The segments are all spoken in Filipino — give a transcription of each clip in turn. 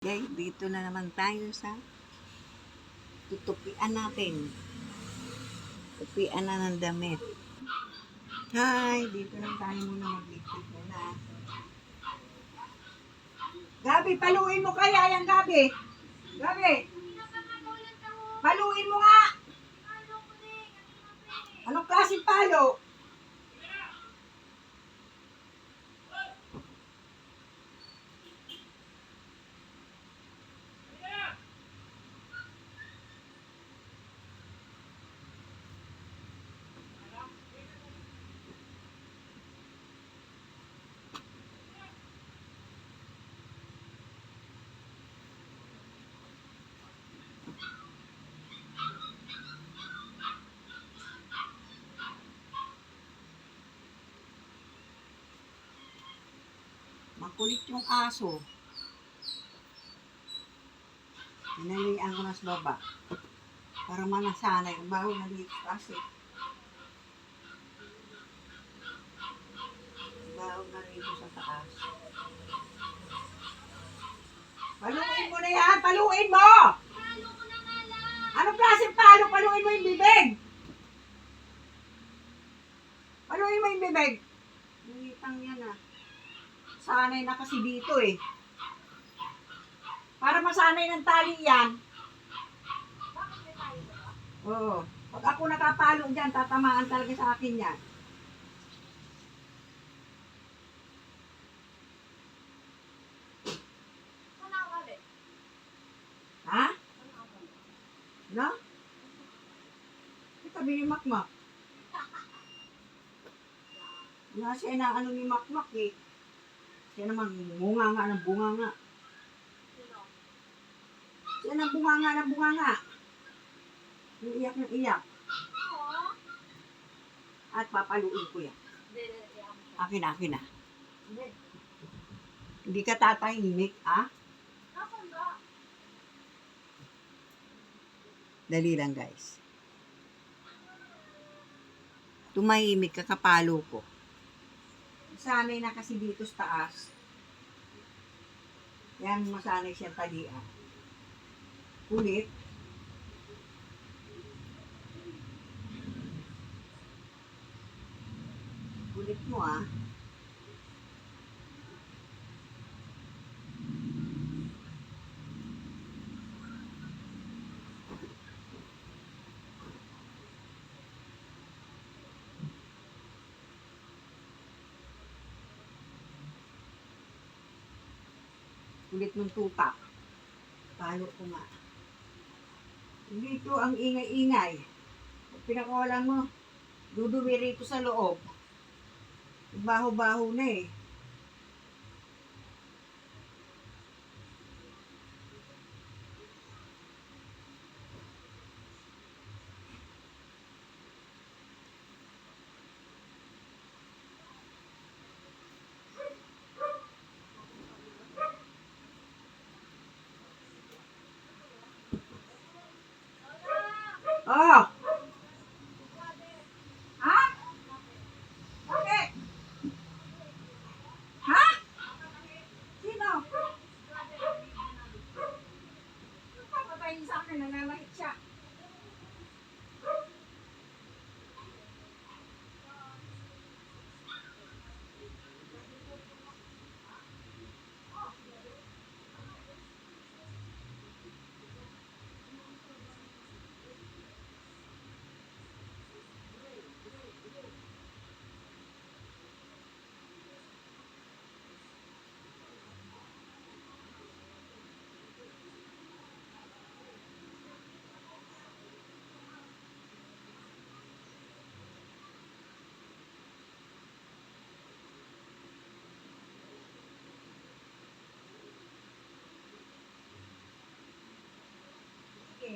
Okay, dito na naman tayo sa tutupian natin. Tupian na ng damit. Hi, dito lang tayo muna magligpit muna. Gabi, paluin mo kaya yan, Gabi. Gabi. Paluin mo nga. Anong klaseng palo? Makulit yung aso. Pinalian ko na sa baba. Para manasanay. Ang baho na dito kasi. Baho na sa taas. Paluin mo na yan! Paluin mo! Anong klaseng palo? Paluin mo yung bibig! Paluin mo yung bibig! Sanay na kasi dito eh. Para masanay ng tali yan. Oo. Pag ako nakapalo dyan, tatamaan talaga sa akin yan. Ha? No? Ito ni Makmak. Nga siya na ano ni Makmak eh. Siya naman bunga nga ng bunga nga. Siya ng bunga nga ng bunga nga. Yung iyak ng iyak. At papaluin ko yan. Akin akin na. Hindi ka tatahimik, ah? Dali lang, guys. Tumahimik ka, kapalo ko. Sanay na kasi dito sa taas. Yan, masanay siya talian. Kulit. Kulit mo, ah. Kulit ng tupak. Palo ko nga. Dito ang ingay-ingay. Pinakawalan mo, duduwi rito sa loob. Baho-baho na eh. Oh! Ha? Bakit? Ha? Sino? Papatayin sa akin, nananahit siya.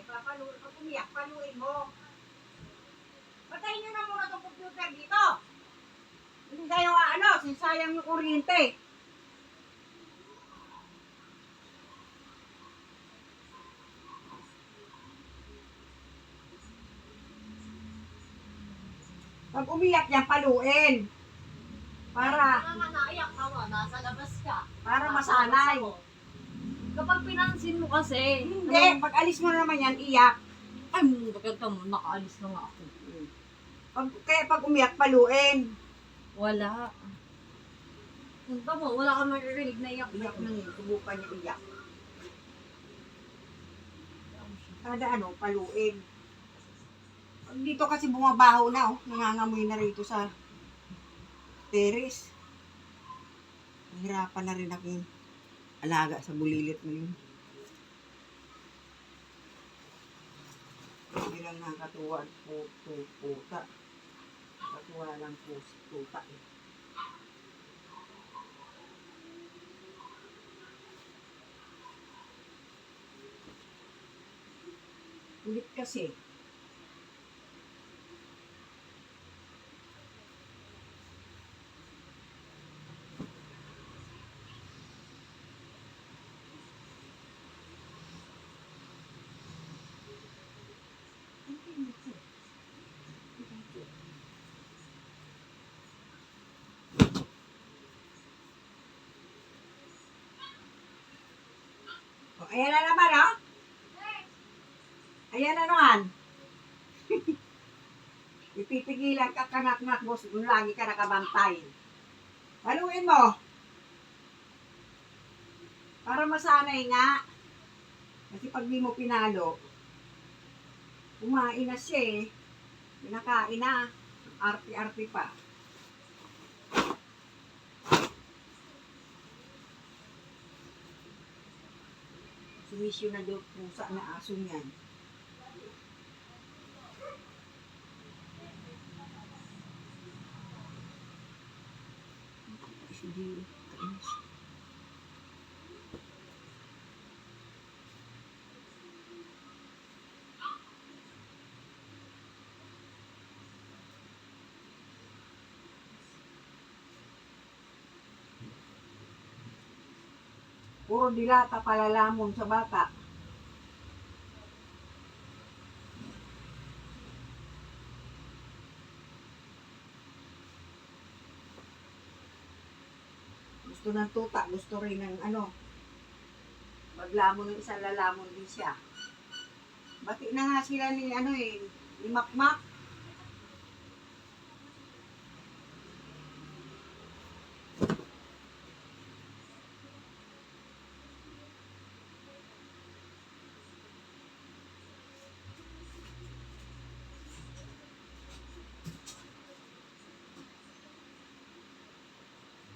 Sige, papalu pag umiyak, paluin mo. Patayin nyo na muna itong computer dito. Hindi kayo ano, sinsayang yung kuryente. Pag umiyak yan, paluin. Para, nga naiyak ka mo, nasa labas ka. para masanay. Kapag pinansin mo kasi, Hindi, pag alis mo na naman yan, iyak. ay, maganda mo, nakaalis na nga ako. Pag, kaya pag umiyak, paluin. Wala. Punta mo, wala kang maririnig na iyak. Iyak na yun, subukan niya iyak. Kada ano, paluin. Dito kasi bumabaho na, oh. Nangangamoy na rito sa terrace. Nahirapan na rin akong alaga sa bulilit mo yun. Hindi lang nakatuwa puto, puta. Katuwa lang puta eh. Ulit kasi. Ayan na naman, oh. Ayan na naman. Ipipigilan ka kanak-nak mo kung lagi ka nakabantay. Haluin mo. Para masanay nga. Kasi pag di mo pinalo, kumain na siya eh. Pinakain na. Arti-arti pa. Sumisyo na doon pusa na aso niyan. Hindi. Puro dilata palalamon sa bata. Gusto ng tuta, gusto rin ng ano. Paglamon ng isang lalamon din siya. Bati na nga sila ni ano eh, ni Makmak.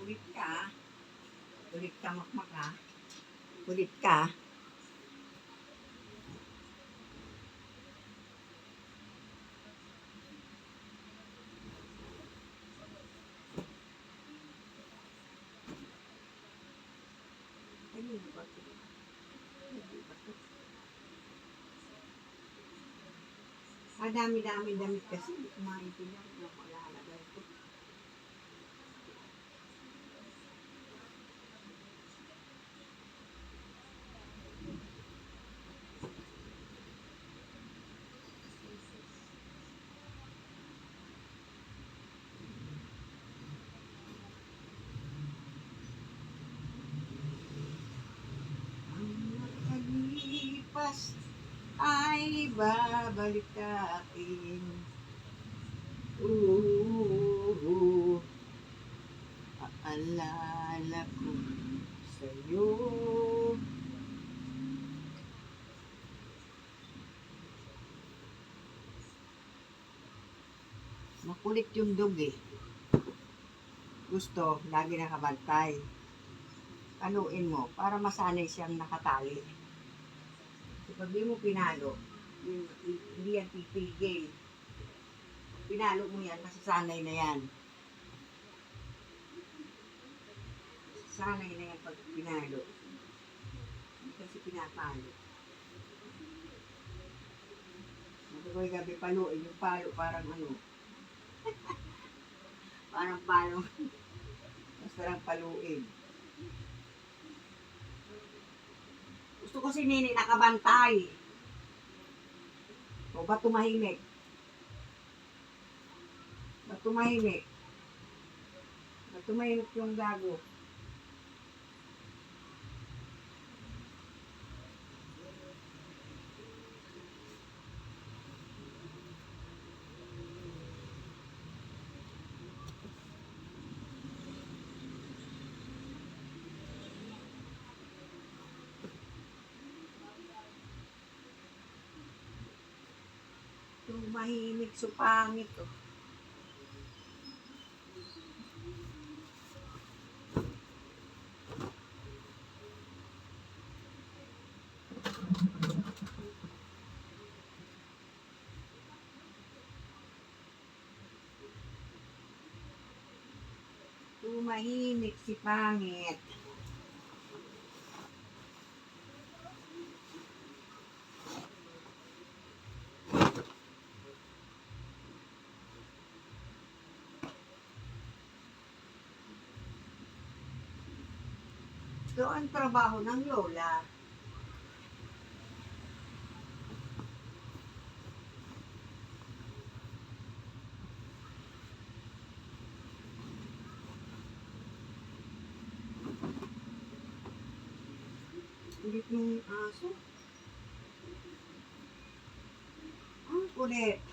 Kulit ka. Kulit ka, Makmak ha. Kulit ka. Ano ba ito? Ano ba ito? Ah, dami-dami damit kasi. Hindi ko maintindihan kung ano malalagay ko. Ang nakalipas ay babalik sa akin. Ooh, aalala ko sa'yo. Makulit yung dog eh. Gusto, lagi nakabantay panuin mo para masanay siyang nakatali. Kapag di mo pinalo, hindi yan pipigil. Pinalo mo yan, masasanay na yan. Sanay na yan pag pinalo. Hindi kasi pinapalo. Matukoy gabi paluin, yung palo parang ano. parang palo. Basta lang paluin. Gusto ko si Nini nakabantay. O ba tumahimik? Ba tumahimik? Ba tumahimik yung gago? Tumahimik, supangit. Oh. Tumahimik si pangit. Ito ang trabaho ng lola. Kulit ng aso. Ang kulit.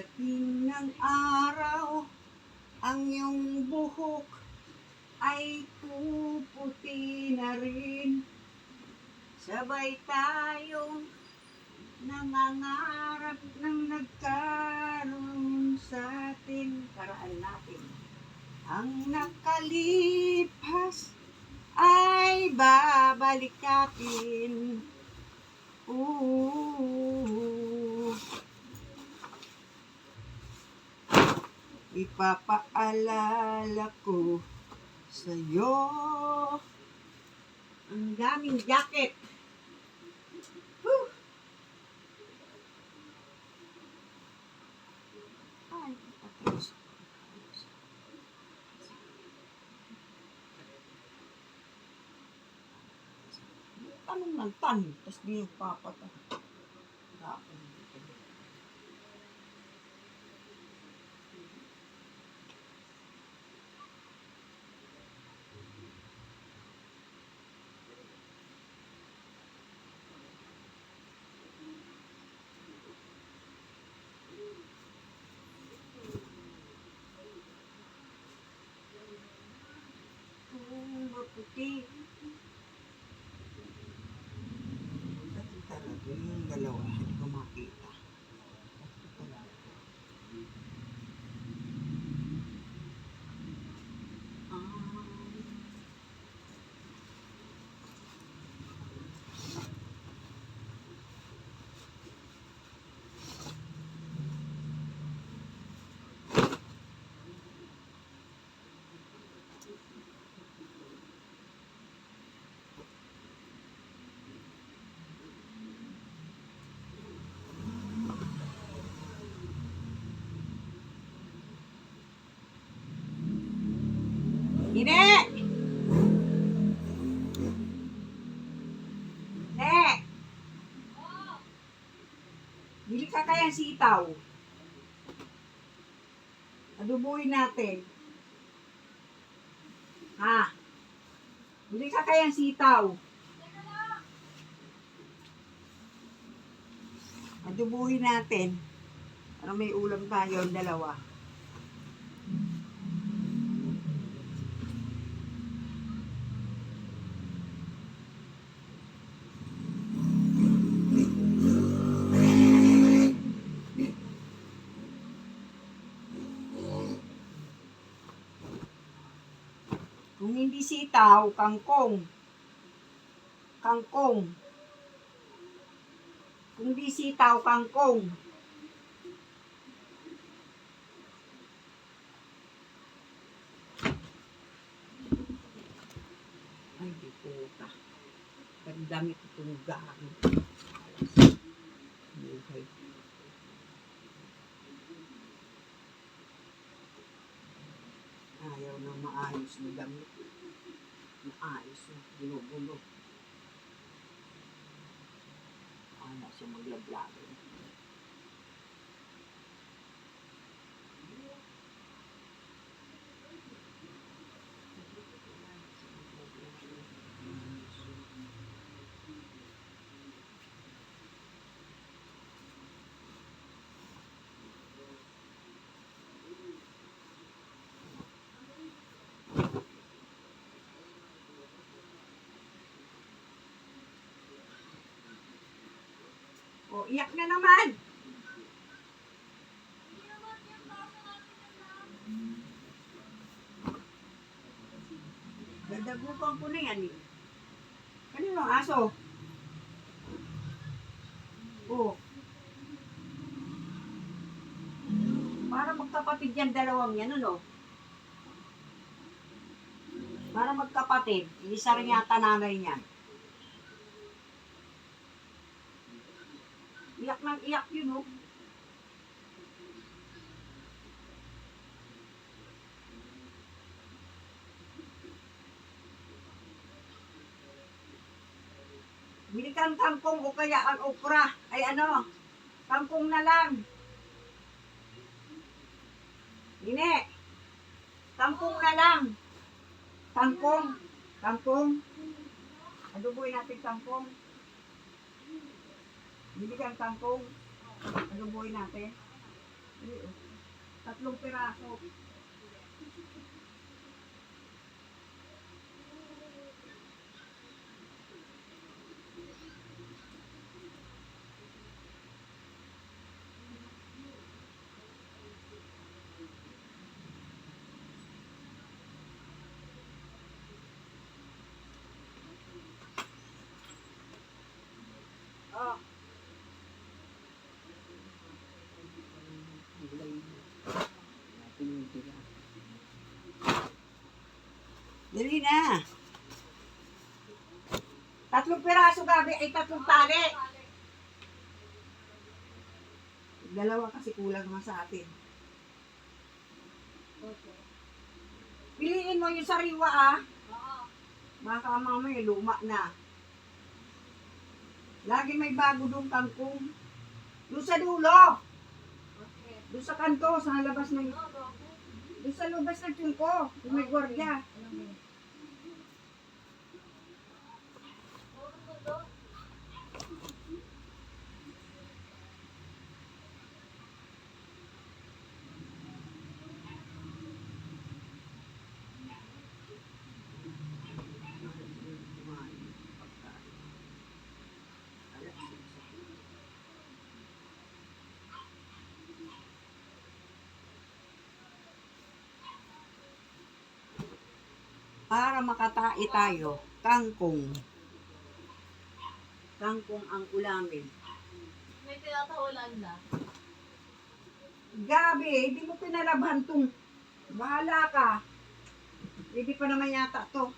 Pagdating ng araw, ang iyong buhok ay puputi na rin. Sabay tayong nangangarap ng nagkaroon sa atin, karaan natin. Ang nakalipas ay babalik natin. Ooh. Ipapaalala ko sa'yo ang daming jacket. Whew. Ay, patros. Tanong ng tapos di yung papatay. Tapos dito. Kung maputi. Pati talaga yung dalawa, hindi ko makita. Pati talaga. Ah. Ine! Ne! Bili ka kayang sitaw. Adubuhin natin. Ha? Bili ka kayang sitaw. Adubuhin natin. Para may ulam tayo dalawa. Kung hindi sitaw, kangkong. Kangkong. Kung hindi sitaw, kangkong. Ay, di puta. Gandamit itong gamit. Buhay. Ayaw ng maayos na damit. Maayos na, gulo-gulo. Bahala siya maglaglago. O, iyak na naman! Dadagupan ko na yan eh. Kanino ang aso? Oh. Para magkapatid yan dalawang yan, ano? Para magkapatid, isa rin yata nanay niyan. Iyak yun, oh. Bili kang kangkong o kaya ang okra. Ay ano, kangkong na lang. Dine, kangkong na lang. Kangkong, kangkong. Adoboy natin kangkong. Bili kang kangkong. Adoboy natin. Oh. Tatlong piraso. Dali na. Tatlong piraso gabi ay tatlong tali. Dalawa kasi kulang naman sa atin. Piliin mo yung sariwa ah. Baka mamaya luma na. Lagi may bago doon kangkong. Doon sa dulo. Doon sa kanto, sa labas ng... Doon sa labas ng tungko. Yung may gwardiya. Para makatai tayo, kangkong. Kangkong ang ulamin. May tinatawalan na. Gabi, hindi mo pinalabhan tong bahala ka. Hindi pa naman yata to.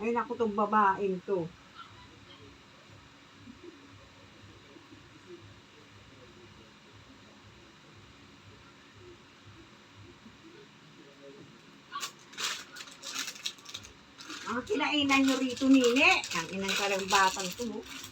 Ay naku tong babaeng to. Ang kinainan nyo rito, Nine. Ang inang batang to. oh.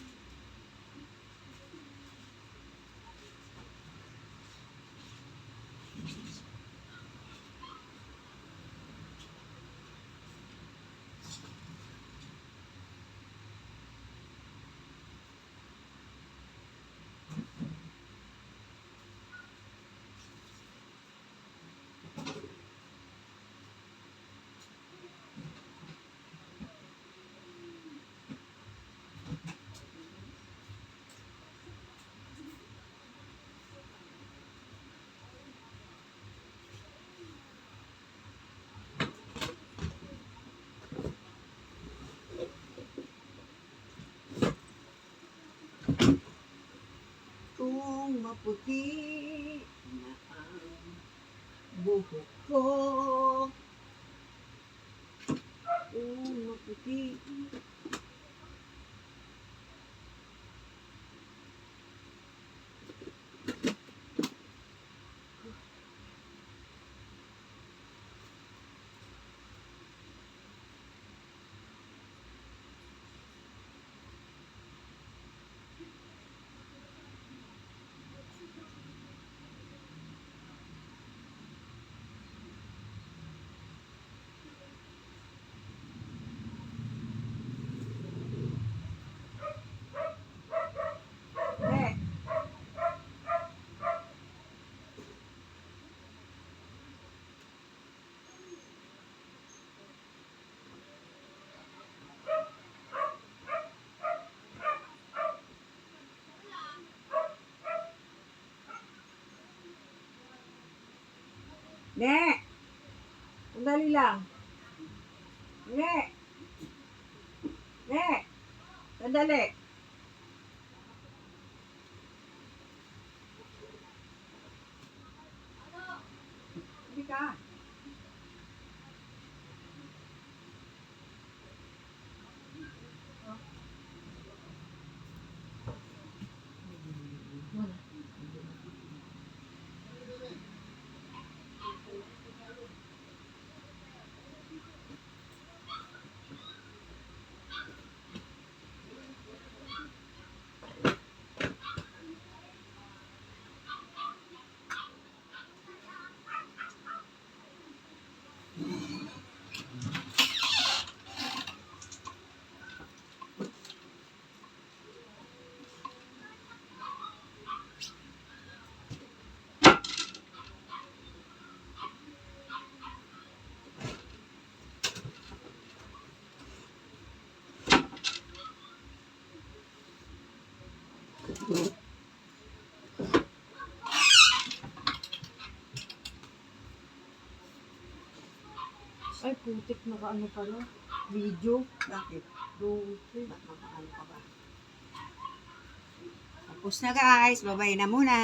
Maputi na ang buhok ko. Oo, maputi. Ne. Ne. Sandali lang. Ne. Ne. Sandali. Hindi ka. Ay, putik na ano pala. Video. Bakit? Putik. Ba't makaano ka ba? Tapos na guys. Babay na muna.